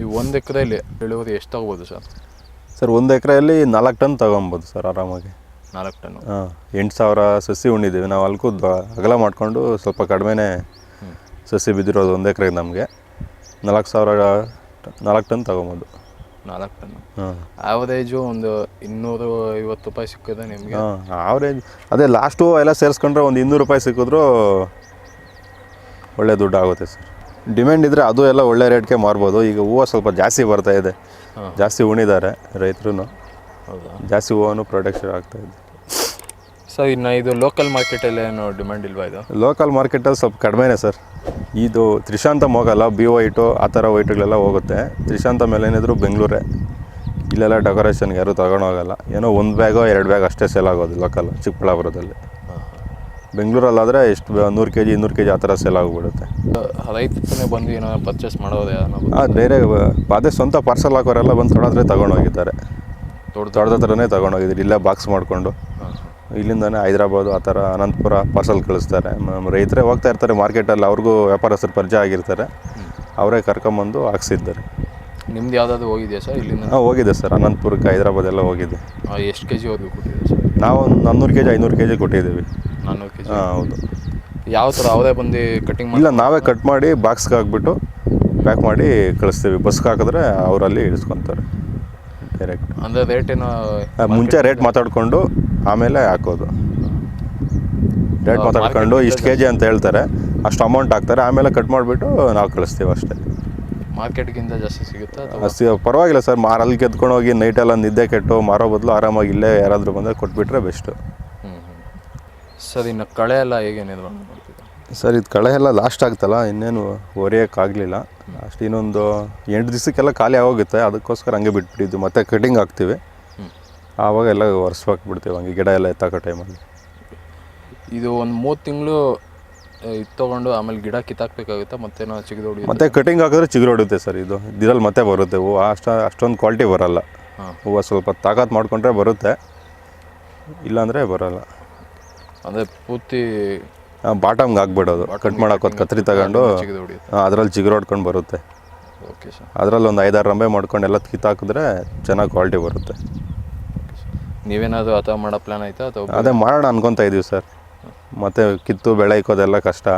ಈ ಒಂದು ಎಕರೆಯಲ್ಲಿ ಇಳುವರಿ ಎಷ್ಟು ತಗೋಬೋದು ಸರ್? ಸರ್ ಒಂದು ಎಕರೆಯಲ್ಲಿ ನಾಲ್ಕು ಟನ್ ತಗೊಬೋದು ಸರ್ ಆರಾಮಾಗಿ. ನಾಲ್ಕು ಟನ್. ಹಾಂ ಎಂಟು ಸಾವಿರ ಸಸಿ ಉಂಡಿದ್ದೀವಿ ನಾವು ಅಲ್ಕು ಅಗಲ ಮಾಡಿಕೊಂಡು ಸ್ವಲ್ಪ ಕಡಿಮೆನೇ ಸಸಿ ಬಿದ್ದಿರೋದು ಒಂದು ಎಕರೆಗೆ ನಮಗೆ. ನಾಲ್ಕು ಸಾವಿರ ನಾಲ್ಕು ಟನ್ ತಗೊಬೋದು. ನಾಲ್ಕು ಟನ್. ಹಾಂ. ಆವರೇಜು ಒಂದು ಇನ್ನೂರು ಐವತ್ತು ರೂಪಾಯಿ ಸಿಕ್ಕಿದೆ ನಿಮಗೆ? ಹಾಂ ಆವರೇಜ್ ಅದೇ ಲಾಸ್ಟು ಎಲ್ಲ ಸೇರಿಸ್ಕೊಂಡ್ರೆ ಒಂದು ಇನ್ನೂರು ರೂಪಾಯಿ ಸಿಕ್ಕಿದ್ರು ಒಳ್ಳೆ ದುಡ್ಡು ಆಗುತ್ತೆ ಸರ್. ಡಿಮ್ಯಾಂಡ್ ಇದ್ದರೆ ಅದು ಎಲ್ಲ ಒಳ್ಳೆ ರೇಟ್ಗೆ ಮಾರ್ಬೋದು. ಈಗ ಹೂವು ಸ್ವಲ್ಪ ಜಾಸ್ತಿ ಬರ್ತಾ ಇದೆ. ಜಾಸ್ತಿ ಉಣಿದ್ದಾರೆ ರೈತರು ಜಾಸ್ತಿ ಹೂವನ್ನು ಪ್ರೊಡಕ್ಷನ್ ಆಗ್ತಾ ಇದೆ. ಸರ್ ಇನ್ನು ಇದು ಲೋಕಲ್ ಮಾರ್ಕೆಟಲ್ಲಿ ಏನು ಡಿಮ್ಯಾಂಡ್ ಇಲ್ವಾ ಇದು? ಲೋಕಲ್ ಮಾರ್ಕೆಟಲ್ಲಿ ಸ್ವಲ್ಪ ಕಡಿಮೆನೇ ಸರ್. ಇದು ತ್ರಿಶಾಂತಮ್ ಹೋಗಲ್ಲ ಬಿ ವೈಟು ಆ ಥರ ವೈಟುಗಳೆಲ್ಲ ಹೋಗುತ್ತೆ. ತ್ರಿಶಾಂತ ಮೇಲೆ ಏನಿದ್ರು ಬೆಂಗಳೂರೇ. ಇಲ್ಲೆಲ್ಲ ಡೆಕೋರೇಷನ್ಗೆ ಯಾರೂ ತೊಗೊಂಡೋಗಲ್ಲ ಏನೋ ಒಂದು ಬ್ಯಾಗೋ ಎರಡು ಬ್ಯಾಗ್ ಅಷ್ಟೇ ಸೇಲ್ ಆಗೋದು ಲೋಕಲ್ ಚಿಕ್ಕಬಳ್ಳಾಪುರದಲ್ಲಿ. ಬೆಂಗಳೂರಲ್ಲಾದರೆ ಎಷ್ಟು ನೂರು ಕೆ ಜಿ ಇನ್ನೂರು ಕೆ ಜಿ ಆ ಥರ ಸೇಲ್ ಆಗಿಬಿಡುತ್ತೆ ರೈತನೇ ಬಂದು ಏನೋ ಪರ್ಚೇಸ್ ಮಾಡೋದೇ ಹಾಂ ಆ ಬೇರೆ ಅದೇ ಸ್ವಂತ ಪಾರ್ಸಲ್ ಹಾಕೋರೆಲ್ಲ ಬಂದು ತೊಡೋದ್ರೆ ತೊಗೊಂಡೋಗಿದ್ದಾರೆ ದೊಡ್ಡ ದೊಡ್ಡದ ಹತ್ರನೇ ತಗೊಂಡೋಗಿದ್ದಾರೆ ಇಲ್ಲೇ ಬಾಕ್ಸ್ ಮಾಡಿಕೊಂಡು. ಇಲ್ಲಿಂದಾನೆ ಹೈದ್ರಾಬಾದು ಆ ಥರ ಅನಂತಪುರ ಪಾರ್ಸಲ್ ಕಳಿಸ್ತಾರೆ. ಮ್ಯಾಮ್ ರೈತರೇ ಹೋಗ್ತಾ ಇರ್ತಾರೆ ಮಾರ್ಕೆಟಲ್ಲಿ ಅವ್ರಿಗೂ ವ್ಯಾಪಾರಸ್ಥರು ಪರಿಚಯ ಆಗಿರ್ತಾರೆ. ಅವರೇ ಕರ್ಕೊಂಬಂದು ಹಾಕ್ಸಿದ್ದಾರೆ. ನಿಮ್ದು ಯಾವುದಾದ್ರು ಹೋಗಿದೆಯಾ ಸರ್ ಇಲ್ಲಿಂದ? ಹಾಂ ಹೋಗಿದೆ ಸರ್. ಅನಂತಪುರಕ್ಕೆ ಹೈದ್ರಾಬಾದ್ ಎಲ್ಲ ಹೋಗಿದೆ. ಎಷ್ಟು ಕೆ ಜಿ ಹೋಗಿ ಕೊಟ್ಟಿದ್ದೀವಿ ಸರ್? ನಾವು ಒಂದು ನಾನ್ನೂರು ಕೆ ಜಿ ಐನೂರು ಕೆ ಜಿ ಕೊಟ್ಟಿದ್ದೀವಿ. ನಾನ್ನೂರು ಕೆ ಜಿ ಹಾಂ ಹೌದು. ಯಾವ ಥರ ಅವರೇ ಬಂದು ಕಟಿಂಗ್ ಇಲ್ಲ ನಾವೇ ಕಟ್ ಮಾಡಿ ಬಾಕ್ಸ್ಗೆ ಹಾಕ್ಬಿಟ್ಟು ಪ್ಯಾಕ್ ಮಾಡಿ ಕಳಿಸ್ತೀವಿ. ಬಸ್ಗೆ ಹಾಕಿದ್ರೆ ಅವರಲ್ಲಿ ಇಳಿಸ್ಕೊತಾರೆ. ಡೈರೆಕ್ಟ್ ಅಂದರೆ ರೇಟ್ ಏನೋ ಮುಂಚೆ ರೇಟ್ ಮಾತಾಡಿಕೊಂಡು ಆಮೇಲೆ ಹಾಕೋದು. ರೇಟ್ ಮಾತಾಡ್ಕೊಂಡು ಇಷ್ಟು ಕೆ ಜಿ ಅಂತ ಹೇಳ್ತಾರೆ. ಅಷ್ಟು ಅಮೌಂಟ್ ಹಾಕ್ತಾರೆ. ಆಮೇಲೆ ಕಟ್ ಮಾಡಿಬಿಟ್ಟು ನಾವು ಕಳಿಸ್ತೀವಿ ಅಷ್ಟೇ. ಮಾರ್ಕೆಟ್ಗಿಂತ ಜಾಸ್ತಿ ಸಿಗುತ್ತಾ ಅಷ್ಟು ಪರವಾಗಿಲ್ಲ ಸರ್. ಮಾರಲ್ಲಿ ಕೆತ್ಕೊಂಡು ಹೋಗಿ ನೈಟೆಲ್ಲ ನಿದ್ದೆ ಕೆಟ್ಟು ಮಾರೋ ಬದಲು ಆರಾಮಾಗಿ ಇಲ್ಲೇ ಯಾರಾದರೂ ಬಂದರೆ ಕೊಟ್ಬಿಟ್ರೆ ಬೆಸ್ಟು ಸರ್ ಇನ್ನು ಕಳೆ ಎಲ್ಲ ಹೇಗೆ ನಿರ್ವಹಣೆ ಮಾಡ್ತೀರಾ ಸರ್ ಇದು ಕಳೆ ಎಲ್ಲ ಲಾಸ್ಟ್ ಆಗ್ತಲ್ಲ ಇನ್ನೇನು ಒರೆಯೋಕ್ಕಾಗಲಿಲ್ಲ ಲಾಸ್ಟ್ ಇನ್ನೊಂದು ಎಂಟು ದಿವಸಕ್ಕೆಲ್ಲ ಖಾಲಿ ಆಗೋಗುತ್ತೆ ಅದಕ್ಕೋಸ್ಕರ ಹಂಗೆ ಬಿಟ್ಬಿಟ್ಟಿದ್ದು. ಮತ್ತೆ ಕಟಿಂಗ್ ಹಾಕ್ತೀವಿ. ಆವಾಗೆಲ್ಲ ಆವಾಗ ಎಲ್ಲ ಹಾಗೆ ಹಂಗೆ ಗಿಡ ಎಲ್ಲ ಎತ್ತಾಕೋ ಟೈಮಲ್ಲಿ ಇದು ಒಂದು ಮೂರು ತಿಂಗಳು ಇದು ತೊಗೊಂಡು ಆಮೇಲೆ ಗಿಡ ಕಿತ್ತಾಕ್ಬೇಕಾಗುತ್ತೆ ಮತ್ತೇನೋ ಚಿಗದು ಹೊಡಿಯುತ್ತೆ? ಮತ್ತೆ ಕಟಿಂಗ್ ಹಾಕಿದ್ರೆ ಚಿಗುರು ಹೊಡುತ್ತೆ ಸರ್ ಇದು. ಇದರಲ್ಲಿ ಮತ್ತೆ ಬರುತ್ತೆ ಹೂವು. ಅಷ್ಟ ಅಷ್ಟೊಂದು ಕ್ವಾಲಿಟಿ ಬರಲ್ಲ. ಹೂವು ಸ್ವಲ್ಪ ತಾಕತ್ ಮಾಡ್ಕೊಂಡ್ರೆ ಬರುತ್ತೆ. ಇಲ್ಲಾಂದರೆ ಬರಲ್ಲ. ಅಂದರೆ ಪೂರ್ತಿ ಬಾಟಮ್ಗೆ ಹಾಕ್ಬಿಡೋದು. ಕಟ್ ಮಾಡೋಕೋದು ಕತ್ರಿ ತಗೊಂಡು ಅದ್ರಲ್ಲಿ ಚಿಗುರೊಡ್ಕೊಂಡು ಅದರಲ್ಲಿ ಚಿಗುರು ಹೊಡ್ಕೊಂಡು ಬರುತ್ತೆ. ಓಕೆ ಸರ್ ಅದರಲ್ಲಿ ಒಂದು ಐದಾರು ರಂಬೆ ಮಾಡ್ಕೊಂಡು ಎಲ್ಲ ಕಿತ್ತಾಕಿದ್ರೆ ಚೆನ್ನಾಗಿ ಕ್ವಾಲಿಟಿ ಬರುತ್ತೆ. ನೀವೇನಾದರೂ ಅಥವಾ ಮಾಡೋ ಪ್ಲ್ಯಾನ್ ಆಯ್ತಾ ಅಥವಾ ಅದೇ ಮಾಡೋಣ ಅನ್ಕೊತಾ ಇದೀವಿ ಸರ್ ಮತ್ತೆ ಕಿತ್ತು ಬೆಳೆ ಇಕ್ಕೋದೆಲ್ಲ ಕಷ್ಟ.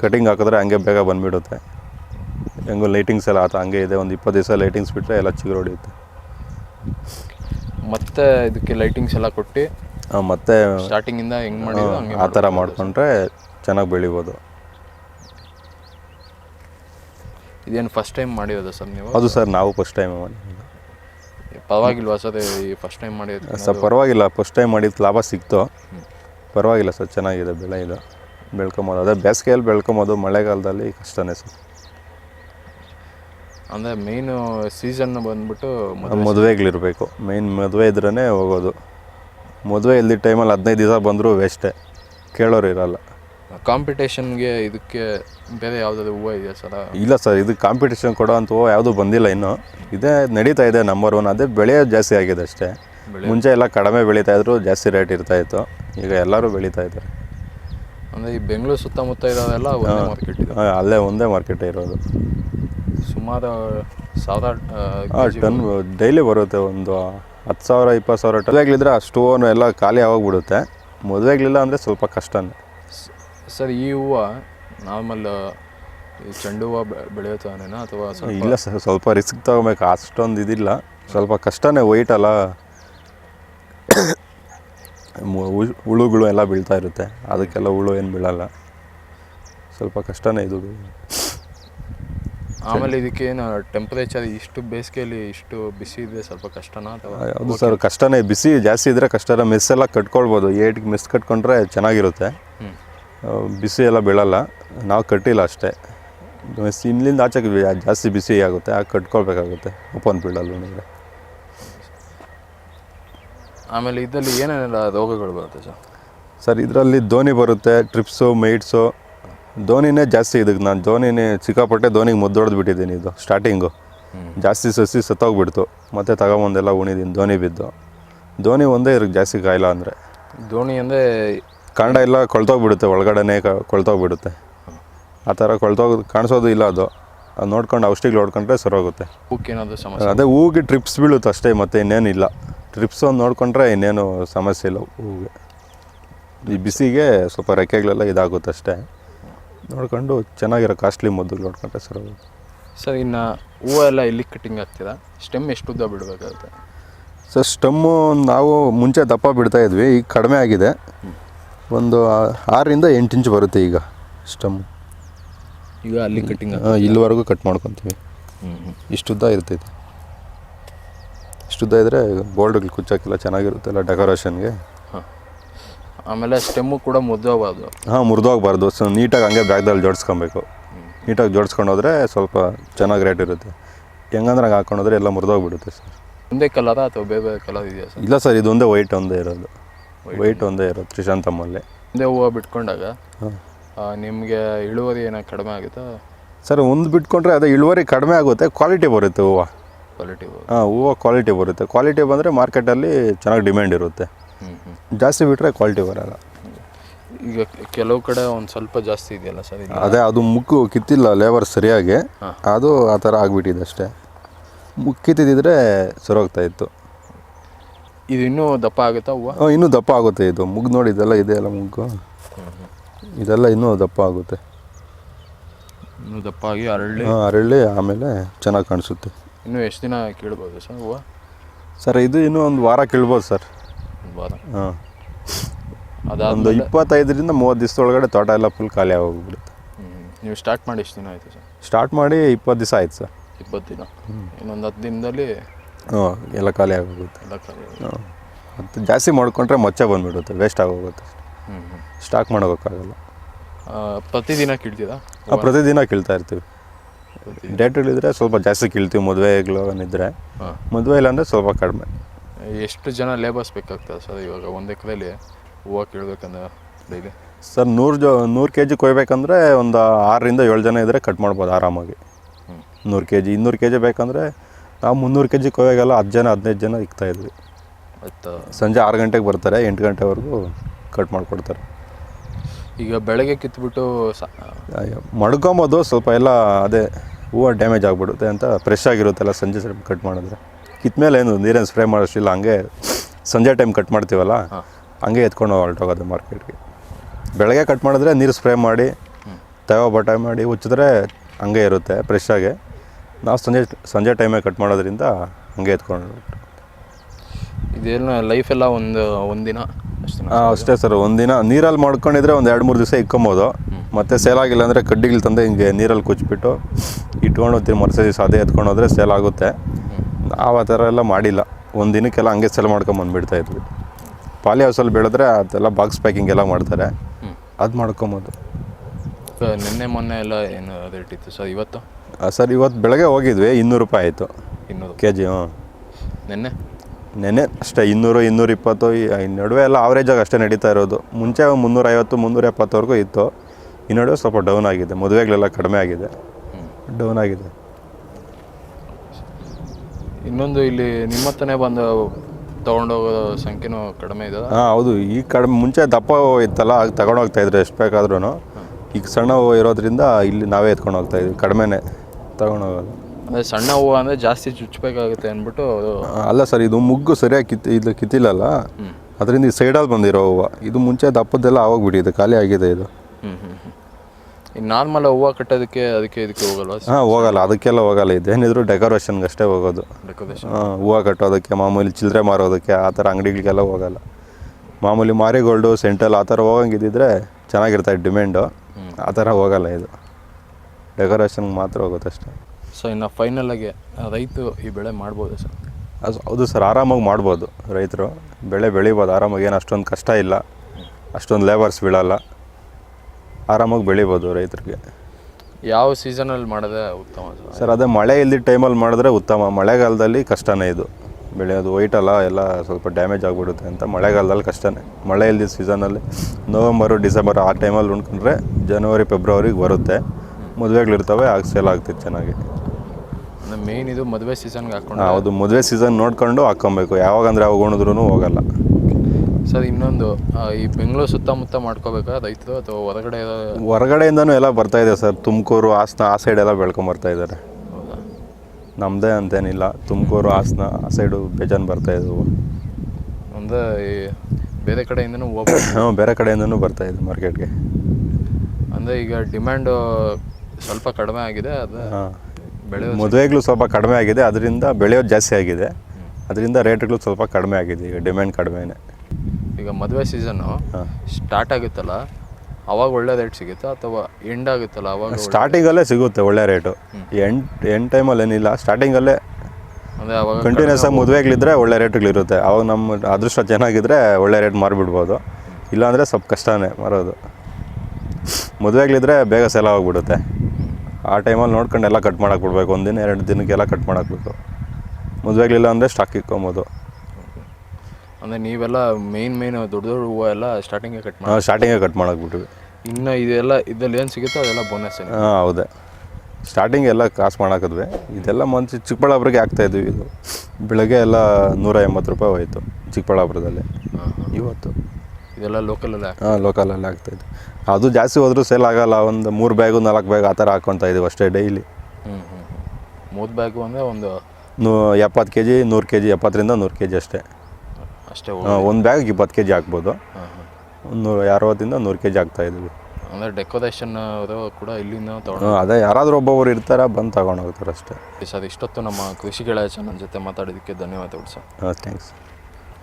ಕಟಿಂಗ್ ಹಾಕಿದ್ರೆ ಹಂಗೆ ಬೇಗ ಬಂದುಬಿಡುತ್ತೆ. ಹೆಂಗೋ ಲೈಟಿಂಗ್ಸ್ ಎಲ್ಲ ಆತ ಹಂಗೆ ಇದೆ. ಒಂದು ಇಪ್ಪತ್ತು ದಿವಸ ಲೈಟಿಂಗ್ಸ್ ಬಿಟ್ಟರೆ ಎಲ್ಲ ಚಿಗುರು ಹೊಡೆಯುತ್ತೆ. ಮತ್ತೆ ಇದಕ್ಕೆ ಲೈಟಿಂಗ್ಸ್ ಎಲ್ಲ ಕೊಟ್ಟು ಮತ್ತೆ ಸ್ಟಾರ್ಟಿಂಗಿಂದ ಹೆಂಗ್ ಮಾಡಿದ್ರು ಹಂಗೆ ಆ ಥರ ಮಾಡ್ಕೊಂಡ್ರೆ ಚೆನ್ನಾಗಿ ಬೆಳಿಬೋದು. ಇದೇನು ಫಸ್ಟ್ ಟೈಮ್ ಮಾಡಿರೋದು ಸರ್ ನೀವು? ಅದು ಸರ್ ನಾವು ಫಸ್ಟ್ ಟೈಮ್ ಪರವಾಗಿಲ್ವಾ ಸರ್ ಈ ಫಸ್ಟ್ ಟೈಮ್ ಮಾಡಿರೋದು? ಸರ್ ಪರವಾಗಿಲ್ಲ ಫಸ್ಟ್ ಟೈಮ್ ಮಾಡಿದ್ದು ಲಾಭ ಸಿಕ್ತು. ಪರವಾಗಿಲ್ಲ ಸರ್ ಚೆನ್ನಾಗಿದೆ ಬೆಳೆ ಇದು. ಬೆಳ್ಕೊಬೋದು. ಅದೇ ಬೇಸಿಗೆಯಲ್ಲಿ ಬೆಳ್ಕೊಂಬೋದು ಮಳೆಗಾಲದಲ್ಲಿ ಕಷ್ಟನೇ ಸರ್. ಅಂದರೆ ಮೇಯ್ನು ಸೀಸನ್ ಬಂದ್ಬಿಟ್ಟು ಮದುವೆಗಳಿರಬೇಕು. ಮೇಯ್ನ್ ಮದುವೆ ಇದ್ರೇ ಹೋಗೋದು. ಮದುವೆ ಇಲ್ದಿದ್ದ ಟೈಮಲ್ಲಿ ಹದಿನೈದು ದಿವಸ ಬಂದರೂ ವೇಸ್ಟೇ ಕೇಳೋರು ಇರಲ್ಲ. ಕಾಂಪಿಟೇಷನ್ಗೆ ಇದಕ್ಕೆ ಬೇರೆ ಯಾವುದಾದ್ರು ಹೂವು ಇದೆಯಾ ಸರ್? ಇಲ್ಲ ಸರ್ ಇದು ಕಾಂಪಿಟೇಷನ್ ಕೊಡೋ ಅಂತ ಯಾವುದೂ ಬಂದಿಲ್ಲ ಇನ್ನೂ. ಇದೇ ನಡೀತಾ ಇದೆ ನಂಬರ್ ಒನ್ ಅದೇ ಬೆಳೆಯೋದು ಜಾಸ್ತಿ ಆಗಿದೆ ಅಷ್ಟೇ. ಮುಂಚೆ ಎಲ್ಲ ಕಡಿಮೆ ಬೆಳೀತಾ ಇದ್ರು ಜಾಸ್ತಿ ರೇಟ್ ಇರ್ತಾ ಇತ್ತು. ಈಗ ಎಲ್ಲರೂ ಬೆಳೀತಾ ಇದ್ದಾರೆ. ಅಂದರೆ ಈ ಬೆಂಗಳೂರು ಸುತ್ತಮುತ್ತ ಇರೋದೆಲ್ಲ ಒಂದೇ ಮಾರ್ಕೆಟ್ ಇದೆ ಅಲ್ಲೇ ಒಂದೇ ಮಾರ್ಕೆಟ್ ಇರೋದು. ಸುಮಾರು ಸಾವಿರ ಟನ್ ಡೈಲಿ ಬರುತ್ತೆ ಒಂದು ಹತ್ತು ಸಾವಿರ ಇಪ್ಪತ್ತು ಸಾವಿರ ಮದುವೆಗಳಿದ್ರೆ ಆ ಸ್ಟೋನು ಎಲ್ಲ ಖಾಲಿ ಆಗೋಗ್ಬಿಡುತ್ತೆ. ಮದುವೆಗಳಿಲ್ಲ ಅಂದರೆ ಸ್ವಲ್ಪ ಕಷ್ಟನೇ. ಸರ್ ಈ ಹೂವು ನಾರ್ಮಲ್ ಈ ಚೆಂಡು ಹೂವು ಬೆ- ಬೆಳೆಯೋ ಥರನೇನಾ ಅಥವಾ ಸ್ವಲ್ಪ ಇಲ್ಲ ಸರ್ ಸ್ವಲ್ಪ ರಿಸ್ಕ್ ತಗೋಬೇಕು. ಅಷ್ಟೊಂದು ಇದಿಲ್ಲ. ಸ್ವಲ್ಪ ಕಷ್ಟನೇ ವೈಟ್ ಅಲ್ಲ. ಮು- ಹುಳ್- ಹುಳುಗಳು ಎಲ್ಲ ಬೀಳ್ತಾ ಇರುತ್ತೆ. ಅದಕ್ಕೆಲ್ಲ ಹುಳು ಏನು ಬೀಳಲ್ಲ. ಸ್ವಲ್ಪ ಕಷ್ಟನೇ ಇದು. ಆಮೇಲೆ ಇದಕ್ಕೆ ಏನು ಟೆಂಪ್ರೇಚರ್ ಇಷ್ಟು ಬೇಸಿಗೆಯಲ್ಲಿ ಇಷ್ಟು ಬಿಸಿ ಇದ್ರೆ ಸ್ವಲ್ಪ ಕಷ್ಟನಾ ಅಥವಾ ಸರ್ ಕಷ್ಟನೇ. ಬಿಸಿ ಜಾಸ್ತಿ ಇದ್ದರೆ ಕಷ್ಟ ಮೆಸ್ ಎಲ್ಲ ಕಟ್ಕೊಳ್ಬೋದು. ಏಟ್ಗೆ ಮೆಸ್ ಕಟ್ಕೊಂಡ್ರೆ ಚೆನ್ನಾಗಿರುತ್ತೆ. ಬಿಸಿ ಎಲ್ಲ ಬೀಳಲ್ಲ. ನಾವು ಕಟ್ಟಿಲ್ಲ ಅಷ್ಟೇ. ಮೆಸ್ ಇಲ್ಲಿಂದ ಆಚೆ ಜಾಸ್ತಿ ಬಿಸಿ ಆಗುತ್ತೆ. ಆಗ ಕಟ್ಕೊಳ್ಬೇಕಾಗುತ್ತೆ. ಓಪನ್ ಬೀಳಲ್ಲ ನಿಮಗೆ ಆಮೇಲೆ ಇದರಲ್ಲಿ ಏನೇನೆಲ್ಲ ರೋಗಗಳು ಬರುತ್ತೆ ಸರ್? ಸರ್ ಇದರಲ್ಲಿ ಧೋನಿ ಬರುತ್ತೆ ಟ್ರಿಪ್ಸು ಮೈಟ್ಸು ಧೋನಿನೇ ಜಾಸ್ತಿ ಇದಕ್ಕೆ ನಾನು ಧೋನಿನೇ ಸಿಕ್ಕಾಪಟ್ಟೆ ಧೋನಿಗೆ ಮುದ್ದೊಡ್ದು ಬಿಟ್ಟಿದ್ದೀನಿ ಇದು ಸ್ಟಾರ್ಟಿಂಗು ಜಾಸ್ತಿ ಸಸಿ ಸತ್ತೋಗ್ಬಿಡ್ತು ಮತ್ತೆ ತಗೊಂಬಂದೆಲ್ಲ ಉಣಿದೀನಿ ಧೋನಿ ಬಿದ್ದು. ಧೋನಿ ಒಂದೇ ಇರಕ್ಕೆ ಜಾಸ್ತಿ ಕಾಯಿಲ್ಲ ಅಂದರೆ. ಧೋನಿ ಅಂದರೆ ಕಾಂಡ ಎಲ್ಲ ಕೊಳ್ತೋಗ್ಬಿಡುತ್ತೆ ಒಳಗಡೆನೇ ಕ- ಕೊಳ್ತೋಗ್ಬಿಡುತ್ತೆ. ಆ ಥರ ಕೊಳ್ತೋಗ್ ಕಾಣಿಸೋದು ಇಲ್ಲ ಅದು. ಅದು ನೋಡ್ಕೊಂಡು ಔಷಧಿಗಳು ನೋಡ್ಕೊಂಡ್ರೆ ಸರೋಗುತ್ತೆ ಸಮಸ್ಯೆ. ಅದೇ ಹೂಗೆ ಟ್ರಿಪ್ಸ್ ಬೀಳುತ್ತೆ ಅಷ್ಟೇ ಮತ್ತೆ ಇನ್ನೇನಿಲ್ಲ. ಟ್ರಿಪ್ಸ್ ಒಂದು ನೋಡ್ಕೊಂಡ್ರೆ ಇನ್ನೇನು ಸಮಸ್ಯೆ ಇಲ್ಲ ಹೂವಿಗೆ ಈ ಬಿಸಿಗೆ ಸ್ವಲ್ಪ ರೆಕ್ಕೆಗಳೆಲ್ಲ ಇದಾಗುತ್ತೆ ಅಷ್ಟೇ. ನೋಡ್ಕೊಂಡು ಚೆನ್ನಾಗಿರೋ ಕಾಸ್ಟ್ಲಿ ಮದ್ದುಗಳು ನೋಡ್ಕೊಂಡ್ರೆ ಸರ್ ಸರ್ ಇನ್ನು ಹೂವು ಎಲ್ಲ ಇಲ್ಲಿ ಕಟ್ಟಿಂಗ್ ಆಗ್ತಿದೆ? ಸ್ಟೆಮ್ ಎಷ್ಟು ಉದ್ದ ಬಿಡಬೇಕಾಗುತ್ತೆ? ಸರ್ ಸ್ಟಮ್ಮು ನಾವು ಮುಂಚೆ ದಪ್ಪ ಬಿಡ್ತಾ ಇದ್ವಿ ಈಗ ಕಡಿಮೆ ಆಗಿದೆ. ಒಂದು ಆ- ಆರರಿಂದ ಎಂಟು ಇಂಚ್ ಬರುತ್ತೆ ಈಗ ಸ್ಟಮ್ಮು ಈಗ ಅಲ್ಲಿ ಕಟ್ಟಿಂಗ್ ಆ, ಇಲ್ಲಿವರೆಗೂ ಕಟ್ ಮಾಡ್ಕೊತೀವಿ. ಇಷ್ಟುದ್ದ ಇರ್ತೈತೆ. ಇಷ್ಟುದ್ದ ಇದ್ದರೆ ಬೋಲ್ಡ್ಗಳು ಕುಚ್ಚಾಕಿಲ್ಲ ಚೆನ್ನಾಗಿರುತ್ತೆ ಎಲ್ಲ ಡೆಕೋರೇಷನ್ಗೆ ಆಮೇಲೆ ಸ್ಟೆಮ್ಮು ಕೂಡ ಮುದ್ದೋಗ್ಬಾರ್ದು ಹಾಂ ಮುರಿದೋಗ್ಬಾರ್ದು. ಸೊ ನೀಟಾಗಿ ಹಂಗೆ ಬ್ಯಾಗ್ದಲ್ಲಿ ಜೋಡಿಸ್ಕೊಬೇಕು. ನೀಟಾಗಿ ಜೋಡಿಸ್ಕೊಂಡು ಹೋದ್ರೆ ಸ್ವಲ್ಪ ಚೆನ್ನಾಗಿ ರೇಟ್ ಇರುತ್ತೆ. ಹೆಂಗಂದ್ರೆ ಹಂಗೆ ಹಾಕೊಂಡೋದ್ರೆ ಎಲ್ಲ ಮುರಿದೋಗ್ಬಿಡುತ್ತೆ ಸರ್. ಒಂದೇ ಕಲರಾ ಅಥವಾ ಬೇರೆ ಬೇರೆ ಕಲರ್ ಇದೆಯಾ ಸರ್? ಇಲ್ಲ ಸರ್ ಇದೊಂದೇ ವೈಟ್ ಒಂದೇ ಇರೋದು. ವೈಟ್ ಒಂದೇ. ಇರೋದು ತ್ರಿಶಾಂತಮ್ಮಲ್ಲಿ. ಒಂದೇ ಹೂವು ಬಿಟ್ಕೊಂಡಾಗ? ನಿಮಗೆ ಇಳುವರಿ ಏನೋ ಕಡಿಮೆ ಆಗುತ್ತಾ? ಸರ್ ಒಂದು ಬಿಟ್ಕೊಂಡ್ರೆ ಅದೇ ಇಳುವರಿ ಕಡಿಮೆ ಆಗುತ್ತೆ ಕ್ವಾಲಿಟಿ ಬರುತ್ತೆ ಹೂವು. ಕ್ವಾಲಿಟಿ ಹಾಂ ಹೂವು ಕ್ವಾಲಿಟಿ ಬರುತ್ತೆ. ಕ್ವಾಲಿಟಿ ಬಂದರೆ ಮಾರ್ಕೆಟಲ್ಲಿ ಚೆನ್ನಾಗಿ ಡಿಮ್ಯಾಂಡ್ ಇರುತ್ತೆ. ಜಾಸ್ತಿ ಬಿಟ್ಟರೆ ಕ್ವಾಲಿಟಿ ಬರಲ್ಲ. ಈಗ ಕೆಲವು ಕಡೆ ಒಂದು ಸ್ವಲ್ಪ ಜಾಸ್ತಿ ಇದೆಯಲ್ಲ ಸರ್ ಅದೇ ಅದು ಮುಕ್ಕು ಕಿತ್ತಿಲ್ಲ ಲೇಬರ್ ಸರಿಯಾಗಿ. ಅದು ಆ ಥರ ಆಗಿಬಿಟ್ಟಿದೆ ಅಷ್ಟೇ. ಕಿತ್ತಿದ್ರೆ ಸರೋಗ್ತಾ ಇತ್ತು. ಇದು ಇನ್ನೂ ದಪ್ಪ ಆಗುತ್ತಾ ಹೂವು? ಇನ್ನೂ ದಪ್ಪ ಆಗುತ್ತೆ ಇದು. ಮುಗ್ದು ನೋಡಿ ಇದೆಲ್ಲ ಇದೆಯಲ್ಲ ಮುಗ್ಗು? ಇದೆಲ್ಲ ಇನ್ನೂ ದಪ್ಪ ಆಗುತ್ತೆ. ಇನ್ನೂ ದಪ್ಪ ಆಗಿ ಅರಳಿ ಅರಳಿ ಆಮೇಲೆ ಚೆನ್ನಾಗಿ ಕಾಣಿಸುತ್ತೆ. ಇನ್ನೂ ಎಷ್ಟು ದಿನ ಕೀಳ್ಬೋದು ಸರ್ ಹೂವು? ಸರ್ ಇದು ಇನ್ನೂ ಒಂದು ವಾರ ಕೀಳ್ಬೋದು ಸರ್. ವಾರ ಹಾಂ. ಒಂದು ಅದಾದಮೇಲೆ ಇಪ್ಪತ್ತೈದರಿಂದ ಮೂವತ್ತು ದಿವಸದೊಳಗಡೆ ತೋಟ ಎಲ್ಲ ಫುಲ್ ಖಾಲಿ ಆಗೋಗ್ಬಿಡುತ್ತೆ. ನೀವು ಸ್ಟಾರ್ಟ್ ಮಾಡಿ ಎಷ್ಟು ದಿನ ಆಯಿತು ಸರ್? ಸ್ಟಾರ್ಟ್ ಮಾಡಿ ಇಪ್ಪತ್ತು ದಿವಸ ಆಯ್ತು ಸರ್. ಇಪ್ಪತ್ತು ದಿನ? ಇನ್ನೊಂದು ಹತ್ತು ದಿನದಲ್ಲಿ ಹ್ಞೂ ಎಲ್ಲ ಖಾಲಿ ಆಗೋಗುತ್ತೆ. ಎಲ್ಲ ಖಾಲಿ ಮತ್ತು ಜಾಸ್ತಿ ಮಾಡ್ಕೊಂಡ್ರೆ ಮೊಚ್ಚೆ ಬಂದುಬಿಡುತ್ತೆ ವೇಸ್ಟ್ ಆಗೋಗುತ್ತೆ ಹ್ಞೂ ಹ್ಞೂ ಸ್ಟಾಕ್ ಮಾಡೋಕ್ಕಾಗಲ್ಲ ಪ್ರತಿದಿನ ಕೀಳ್ತೀರಾ? ಆ, ಪ್ರತಿದಿನ ಕೀಳ್ತಾ ಇರ್ತೀವಿ. ಡೇಟ್ ಡೇಟ್ಗಳಿದ್ರೆ ಸ್ವಲ್ಪ ಜಾಸ್ತಿ ಕೀಳ್ತೀವಿ ಮದುವೆ ಇದ್ದರೆ ಹಾಂ. ಮದುವೆ ಇಲ್ಲಾಂದರೆ ಸ್ವಲ್ಪ ಕಡಿಮೆ. ಎಷ್ಟು ಜನ ಲೇಬರ್ಸ್ ಬೇಕಾಗ್ತದೆ ಸರ್ ಇವಾಗ ಒಂದು ಎಕರೆಯಲ್ಲಿ ಹೂವು ಕೀಳ್ಬೇಕಂದ್ರೆ ಡೈಲಿ? ಸರ್ ನೂರು ಜೊ ನೂರು ಕೆ ಜಿ ಕೊಯ್ಬೇಕಂದ್ರೆ ಒಂದು ಆರರಿಂದ ಏಳು ಜನ ಇದ್ದರೆ ಕಟ್ ಮಾಡ್ಬೋದು ಆರಾಮಾಗಿ. ನೂರು ಕೆ ಜಿ ಇನ್ನೂರು ಕೆ ಜಿ ಬೇಕಂದರೆ ನಾವು ಮುನ್ನೂರು ಕೆ ಜಿ ಕೊಯ್ಯಾಗೆಲ್ಲ ಹತ್ತು ಜನ ಹದಿನೈದು ಜನ ಇಕ್ತಾ ಇದ್ವಿ. ಆಯ್ತು? ಸಂಜೆ ಆರು ಗಂಟೆಗೆ ಬರ್ತಾರೆ ಎಂಟು ಗಂಟೆವರೆಗೂ ಕಟ್ ಮಾಡಿಕೊಡ್ತಾರೆ. ಈಗ ಬೆಳಗ್ಗೆ ಕಿತ್ಬಿಟ್ಟು ಮಡ್ಕೊಂಬೋದು ಸ್ವಲ್ಪ ಎಲ್ಲ ಅದೇ ಹೂವು ಡ್ಯಾಮೇಜ್ ಆಗಿಬಿಡುತ್ತೆ ಅಂತ ಫ್ರೆಶ್ ಆಗಿರುತ್ತೆಲ್ಲ ಸಂಜೆ ಸ್ವಲ್ಪ ಕಟ್ ಮಾಡಿದ್ರೆ. ಕಿತ್ಮೇಲೆ ಏನು ನೀರೇನು ಸ್ಪ್ರೇ ಮಾಡೋಷ್ಟಿಲ್ಲ ಹಂಗೆ ಸಂಜೆ ಟೈಮ್ ಕಟ್ ಮಾಡ್ತೀವಲ್ಲ. ಹಂಗೆ ಎತ್ಕೊಂಡು ಹೊರಟೋಗೋದು ಮಾರ್ಕೆಟ್ಗೆ. ಬೆಳಗ್ಗೆ ಕಟ್ ಮಾಡಿದ್ರೆ ನೀರು ಸ್ಪ್ರೇ ಮಾಡಿ ತವ ಬಟಾಯಿ ಮಾಡಿ ಉಚ್ಚಿದ್ರೆ ಹಂಗೆ ಇರುತ್ತೆ ಫ್ರೆಶ್ಶಾಗೆ ನಾವು ಸಂಜೆ ಸಂಜೆ ಟೈಮೇ ಕಟ್ ಮಾಡೋದ್ರಿಂದ ಹಂಗೆ ಎತ್ಕೊಂಡು ಇದೇನು ಲೈಫೆಲ್ಲ ಒಂದು ಒಂದಿನ ಅಷ್ಟೇ ಹಾಂ ಅಷ್ಟೇ ಸರ್ ಒಂದಿನ ನೀರಲ್ಲಿ ಮಾಡ್ಕೊಂಡಿದ್ರೆ ಒಂದು ಎರಡು ಮೂರು ದಿವಸ ಇಕ್ಕೊಬೋದು. ಮತ್ತೆ ಸೇಲ್ ಆಗಿಲ್ಲ ಅಂದರೆ ಕಡ್ಡಿಗಳು ತಂದು ಹಿಂಗೆ ನೀರಲ್ಲಿ ಕುಚ್ಚಿಬಿಟ್ಟು ಇಟ್ಕೊಂಡು ಹೋಗ್ತೀವಿ ಮರುಸ ದಿವಸ ಅದೇ ಎತ್ಕೊಂಡು ಹೋದ್ರೆ ಸೇಲ್ ಆಗುತ್ತೆ. ನಾವು ಆ ಥರ ಎಲ್ಲ ಮಾಡಿಲ್ಲ. ಒಂದು ದಿನಕ್ಕೆಲ್ಲ ಹಂಗೆ ಸೆಲ್ ಮಾಡ್ಕೊಂಬಂದ್ಬಿಡ್ತಾ ಇದ್ವಿ. ಪಾಲಿ ಹೌಸಲ್ಲಿ ಬೆಳೆದ್ರೆ ಅದೆಲ್ಲ ಬಾಕ್ಸ್ ಪ್ಯಾಕಿಂಗ್ ಎಲ್ಲ ಮಾಡ್ತಾರೆ. ಅದು ಮಾಡ್ಕೊಬೋದು. ನಿನ್ನೆ ಮೊನ್ನೆ ಎಲ್ಲ ಏನು ಅದು ಇಟ್ಟಿತ್ತು? ಸರ್ ಇವತ್ತು? ಸರ್ ಇವತ್ತು ಬೆಳಗ್ಗೆ ಹೋಗಿದ್ವಿ ಇನ್ನೂರು ರೂಪಾಯಿ ಆಯಿತು. ಇನ್ನೂರು. ಕೆ ಜಿ ಹ್ಞೂ ನಿನ್ನೆ ನೆನೆ ಅಷ್ಟೇ ಇನ್ನೂರು ಇನ್ನೂರು ಇಪ್ಪತ್ತು ಈ ಈ ನಡುವೆ ಎಲ್ಲ ಆವ್ರೇಜಾಗಿ ಅಷ್ಟೇ ನಡೀತಾ ಇರೋದು. ಮುಂಚೆ ಮುನ್ನೂರೈವತ್ತು ಮುನ್ನೂರ ಎಪ್ಪತ್ತವರೆಗೂ ಇತ್ತು. ಈ ನಡುವೆ ಸ್ವಲ್ಪ ಡೌನ್ ಆಗಿದೆ. ಮದುವೆಗಳೆಲ್ಲ ಕಡಿಮೆ ಆಗಿದೆ. ಡೌನ್ ಆಗಿದೆ. ಇನ್ನೊಂದು ಇಲ್ಲಿ ನಿಮ್ಮ ಹತ್ರನೇ ಬಂದು ತಗೊಂಡೋಗೋ ಸಂಖ್ಯೆನೂ ಕಡಿಮೆ ಇದೆ. ಹಾಂ ಹೌದು. ಈ ಕಡಿಮೆ ಮುಂಚೆ ದಪ್ಪ ಇತ್ತಲ್ಲ ಆಗ ತಗೊಂಡೋಗ್ತಾ ಇದ್ರು ಎಷ್ಟು ಬೇಕಾದ್ರೂ ಈಗ ಸಣ್ಣ ಹೂವು ಇರೋದ್ರಿಂದ ಇಲ್ಲಿ ನಾವೇ ಎತ್ಕೊಂಡು ಹೋಗ್ತಾ ಇದ್ವಿ ಕಡಿಮೆನೇ ತಗೊಂಡೋಗೋದು ಅಂದರೆ ಸಣ್ಣ ಹೂವು ಅಂದರೆ ಜಾಸ್ತಿ ಚುಚ್ಚಬೇಕಾಗುತ್ತೆ ಅಂದ್ಬಿಟ್ಟು ಅದು ಅಲ್ಲ ಸರ್ ಇದು ಮುಗ್ಗು ಸರಿಯಾಗಿ ಕಿತ್ತು ಇದು ಕಿತ್ತಿಲ್ಲಲ್ಲ? ಅದರಿಂದ ಈ ಸೈಡಲ್ಲಿ ಬಂದಿರೋ ಹೂವು. ಇದು ಮುಂಚೆ ದಪ್ಪದ್ದೆಲ್ಲ ಆಗೋಗ್ಬಿಟ್ಟಿದೆ ಖಾಲಿ ಆಗಿದೆ ಇದು. ಹ್ಞೂ ಹ್ಞೂ ನಾರ್ಮಲ್ ಹೂವು ಕಟ್ಟೋದಕ್ಕೆ ಅದಕ್ಕೆ ಇದಕ್ಕೆ ಹೋಗಲ್ವಾ ಹಾಂ ಹೋಗಲ್ಲ. ಅದಕ್ಕೆಲ್ಲ ಹೋಗಲ್ಲ. ಇದೇನಿದ್ರು ಡೆಕೋರೇಷನ್ಗೆ ಅಷ್ಟೇ ಹೋಗೋದು. ಡೆಕೋರೇಷನ್ ಹಾಂ ಹೂವು ಕಟ್ಟೋದಕ್ಕೆ ಮಾಮೂಲಿ ಚಿಲ್ಲರೆ ಮಾರೋದಕ್ಕೆ ಆ ಥರ ಅಂಗಡಿಗಳಿಗೆಲ್ಲ ಹೋಗಲ್ಲ. ಮಾಮೂಲಿ ಮಾರಿಗೋಲ್ಡು ಸೆಂಟಲ್ ಆ ಥರ ಹೋಗಂಗಿದ್ದಿದ್ರೆ ಚೆನ್ನಾಗಿರ್ತದೆ ಡಿಮ್ಯಾಂಡು ಆ ಥರ ಹೋಗಲ್ಲ ಇದು. ಡೆಕೋರೇಷನ್ಗೆ ಮಾತ್ರ ಹೋಗುತ್ತೆ ಅಷ್ಟೇ. ಸೊ ಇನ್ನು ಫೈನಲಾಗಿ ರೈತರು ಈ ಬೆಳೆ ಮಾಡ್ಬೋದು ಸರ್? ಅದು ಹೌದು ಸರ್ ಆರಾಮಾಗಿ ಮಾಡ್ಬೋದು ರೈತರು. ಬೆಳೆ ಬೆಳಿಬೋದು. ಆರಾಮಾಗಿ ಏನು ಅಷ್ಟೊಂದು ಕಷ್ಟ ಇಲ್ಲ. ಅಷ್ಟೊಂದು ಲೇಬರ್ಸ್ ಬೀಳಲ್ಲ. ಆರಾಮಾಗಿ ಬೆಳಿಬೋದು ರೈತರಿಗೆ. ಯಾವ ಸೀಸನಲ್ಲಿ ಮಾಡಿದ್ರೆ ಉತ್ತಮ ಸರ್? ಸರ್ ಅದೇ ಮಳೆ ಇಲ್ದಿದ್ದ ಟೈಮಲ್ಲಿ ಮಾಡಿದ್ರೆ ಉತ್ತಮ. ಮಳೆಗಾಲದಲ್ಲಿ ಕಷ್ಟನೇ ಇದು. ಬೆಳೆಯೋದು ಅಲ್ಲ ಎಲ್ಲ ಸ್ವಲ್ಪ ಡ್ಯಾಮೇಜ್ ಆಗಿಬಿಡುತ್ತೆ ಅಂತ. ಮಳೆಗಾಲದಲ್ಲಿ ಕಷ್ಟನೇ. ಮಳೆ ಇಲ್ದಿದ್ದ ಸೀಸನಲ್ಲಿ ನವಂಬರು ಡಿಸೆಂಬರ್ ಆ ಟೈಮಲ್ಲಿ ಉಣ್ಕೊಂಡ್ರೆ ಜನವರಿ ಫೆಬ್ರವರಿಗೆ ಬರುತ್ತೆ. ಮದುವೆಗಳಿರ್ತವೆ ಆಗ ಸೇಲ್ ಆಗ್ತಿತ್ತು ಚೆನ್ನಾಗಿ. ಮೇನ್ ಇದು ಮದುವೆ ಸೀಸನ್ಗೆ ಹಾಕೊಂಡು ಹೌದು ಮದುವೆ ಸೀಸನ್ ನೋಡ್ಕೊಂಡು ಹಾಕ್ಕೊಬೇಕು. ಯಾವಾಗ ಅಂದರೆ ಯಾವಾಗ ಉಣಿದ್ರೂ ಹೋಗಲ್ಲ. ಸರ್ ಇನ್ನೊಂದು ಈ ಬೆಂಗಳೂರು ಸುತ್ತಮುತ್ತ ಮಾಡ್ಕೋಬೇಕಾ? ರೈತರು ಅಥವಾ ಹೊರಗಡೆ ಹೊರಗಡೆಯಿಂದನೂ ಎಲ್ಲ ಬರ್ತಾ ಇದೆ ಸರ್. ತುಮಕೂರು ಹಾಸನ ಆ ಸೈಡ್ ಎಲ್ಲ ಬೆಳ್ಕೊಂಬರ್ತಾ ಇದ್ದಾರೆ. ನಮ್ಮದೇ ಅಂತೇನಿಲ್ಲ. ತುಮಕೂರು ಹಾಸನ ಆ ಸೈಡು ಬೇಜಾನ್ ಬರ್ತಾ ಇದ್ದವು ಅಂದರೆ ಈ ಬೇರೆ ಕಡೆಯಿಂದನೂ ಹೋಗ್ಬೋದು ಹ್ಞೂ ಬೇರೆ ಕಡೆಯಿಂದನೂ ಬರ್ತಾ ಇದೆ ಮಾರ್ಕೆಟ್ಗೆ ಅಂದರೆ ಈಗ ಡಿಮ್ಯಾಂಡು ಸ್ವಲ್ಪ ಕಡಿಮೆ ಆಗಿದೆ ಅದು ಹಾಂ. ಬೆಳೆಯೋ ಮದುವೆಗಳು ಸ್ವಲ್ಪ ಕಡಿಮೆ ಆಗಿದೆ. ಅದರಿಂದ ಬೆಳೆಯೋದು ಜಾಸ್ತಿ ಆಗಿದೆ. ಅದರಿಂದ ರೇಟ್ಗಳು ಸ್ವಲ್ಪ ಕಡಿಮೆ ಆಗಿದೆ. ಈಗ ಡಿಮ್ಯಾಂಡ್ ಕಡಿಮೆನೇ. ಈಗ ಮದುವೆ ಸೀಸನ್ನು ಸ್ಟಾರ್ಟ್ ಆಗುತ್ತಲ್ಲ? ಅವಾಗ ಒಳ್ಳೆ ರೇಟ್ ಸಿಗುತ್ತೆ ಅಥವಾ ಎಂಡ್ ಆಗುತ್ತಲ್ಲ? ಅವಾಗ ಸ್ಟಾರ್ಟಿಂಗಲ್ಲೇ ಸಿಗುತ್ತೆ ಒಳ್ಳೆ ರೇಟು ಎಂಟ್ ಎಂಡ್ ಟೈಮಲ್ಲಿ ಏನಿಲ್ಲ ಸ್ಟಾರ್ಟಿಂಗಲ್ಲೇ ಅಂದರೆ ಅವಾಗ ಕಂಟಿನ್ಯೂಸ್ ಆಗಿ ಮದುವೆಗಳಿದ್ರೆ ಒಳ್ಳೆ ರೇಟ್ಗಳಿರುತ್ತೆ ಅವಾಗ ನಮ್ಮ ಅದೃಷ್ಟ ಚೆನ್ನಾಗಿದ್ರೆ ಒಳ್ಳೆ ರೇಟ್ ಮಾರಿಬಿಡ್ಬೋದು. ಇಲ್ಲಾಂದರೆ ಸ್ವಲ್ಪ ಕಷ್ಟನೇ ಮಾರೋದು. ಮದುವೆಗಳಿದ್ರೆ ಬೇಗ ಸೆಲ ಆಗಿಬಿಡುತ್ತೆ. ಆ ಟೈಮಲ್ಲಿ ನೋಡ್ಕೊಂಡು ಎಲ್ಲ ಕಟ್ ಮಾಡೋಕೆ ಬಿಡ್ಬೇಕು. ಒಂದಿನ ಎರಡು ದಿನಕ್ಕೆಲ್ಲ ಕಟ್ ಮಾಡಾಕ್ಬೇಕು ಮದುವೆಗಳಿಲ್ಲ ಅಂದರೆ ಸ್ಟಾಕ್ ಇಕ್ಕೊಬೋದು. ಅಂದರೆ ನೀವೆಲ್ಲ ಮೇನ್ ಮೇನ್ ದೊಡ್ಡ ದೊಡ್ಡ ಹೂವು ಎಲ್ಲ ಸ್ಟಾರ್ಟಿಂಗೇ ಕಟ್ ಮಾಡಿ ಸ್ಟಾರ್ಟಿಂಗೇ ಕಟ್ ಮಾಡಾಕ್ಬಿಟ್ವಿ. ಇನ್ನು ಇದೆಲ್ಲ ಇದ್ರಲ್ಲಿ ಏನು ಸಿಗುತ್ತೋ ಅದೆಲ್ಲ ಬೋನಸ್ ಹಾಂ ಹೌದೇ. ಸ್ಟಾರ್ಟಿಂಗ್ ಎಲ್ಲ ಕಾಸು ಮಾಡಾಕಿದ್ವಿ. ಇದೆಲ್ಲ ಮಂತ್ ಚಿಕ್ಕಬಳ್ಳಾಪುರಕ್ಕೆ ಹಾಕ್ತಾಯಿದ್ವಿ ಇದು. ಬೆಳಗ್ಗೆ ಎಲ್ಲ ನೂರ ಎಂಬತ್ತು ರೂಪಾಯಿ ಹೋಯಿತು ಚಿಕ್ಕಬಳ್ಳಾಪುರದಲ್ಲಿ. ಇವತ್ತು. ಇದೆಲ್ಲ ಲೋಕಲಲ್ಲಿ ಹಾಂ ಲೋಕಲಲ್ಲಿ ಆಗ್ತಾಯಿದ್ವಿ ಅದು ಜಾಸ್ತಿ ಹೋದರೂ ಸೇಲ್ ಆಗೋಲ್ಲ. ಒಂದು ಮೂರು ಬ್ಯಾಗು ನಾಲ್ಕು ಬ್ಯಾಗ್ ಆ ಥರ ಹಾಕ್ಕೊತಾ ಇದೀವಿ ಅಷ್ಟೇ ಡೈಲಿ ಹ್ಞೂ ಹ್ಞೂ ಮೂರು ಬ್ಯಾಗು ಅಂದರೆ ಒಂದು ನೂ ಎಪ್ಪತ್ತು ಕೆ ಜಿ ನೂರು ಕೆ ಜಿ ಎಪ್ಪತ್ತರಿಂದ ನೂರು ಕೆ ಜಿ ಅಷ್ಟೇ. ಅಷ್ಟೇ ಒಂದು ಬ್ಯಾಗ್ ಇಪ್ಪತ್ತು ಕೆ ಜಿ ಹಾಕ್ಬೋದು ನೂರು ಅರವತ್ತಿಂದ ನೂರು ಕೆ ಜಿ ಹಾಕ್ತಾಯಿದ್ವಿ ಅಂದರೆ ಡೆಕೋರೇಷನ್ ಕೂಡ ಇಲ್ಲಿಂದ ತಗೊಂಡು ಅದೇ ಯಾರಾದರೂ ಒಬ್ಬೊಬ್ಬರು ಇರ್ತಾರೆ ಬಂದು ತಗೊಂಡು ಹೋಗ್ತಾರೆ ಅಷ್ಟೇ ಸರ್ ಇಷ್ಟೊತ್ತು ನಮ್ಮ ಕೃಷಿ ಗೆಳೆಯ ನನ್ನ ಜೊತೆ ಮಾತಾಡೋದಕ್ಕೆ ಧನ್ಯವಾದಗಳು ಸರ್. ಹಾಂ ಥ್ಯಾಂಕ್ಸ್